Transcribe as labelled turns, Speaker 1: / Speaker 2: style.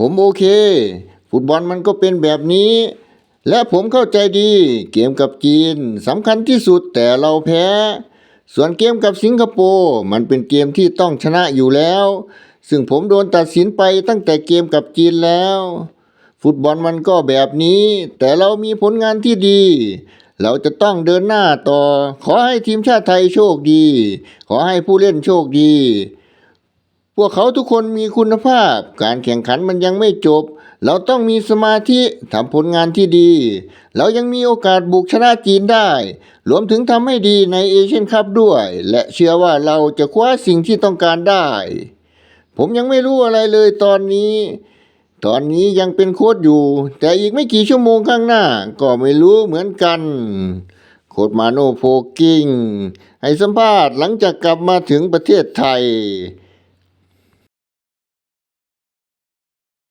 Speaker 1: ผมโอเค ฟุตบอลมันก็เป็นแบบนี้ และผมเข้าใจดี เกมกับจีนสำคัญที่สุดแต่เราแพ้ ส่วนเกมกับสิงคโปร์มันเป็นเกมที่ต้องชนะอยู่แล้ว ซึ่งผมโดนตัดสินไปตั้งแต่เกมกับจีนแล้ว ฟุตบอลมันก็แบบนี้ แต่เรามีผลงานที่ดี เราจะต้องเดินหน้าต่อ ขอให้ทีมชาติไทยโชคดี ขอให้ผู้เล่นโชคดี พวกเขาทุกคนมีคุณภาพ การแข่งขันมันยังไม่จบ เราต้องมีสมาธิทำผลงานที่ดี เรายังมีโอกาสบุกชนะจีนได้ รวมถึงทำให้ดีในเอเชียนคัพด้วย และเชื่อว่าเราจะคว้าสิ่งที่ต้องการได้ ผมยังไม่รู้อะไรเลยตอนนี้ ตอนนี้ยังเป็นโค้ชอยู่ แต่อีกไม่กี่ชั่วโมงข้างหน้า ก็ไม่รู้เหมือนกันโค้ชมาโนโพกิ้งให้สัมภาษณ์หลังจากกลับมาถึงประเทศไทย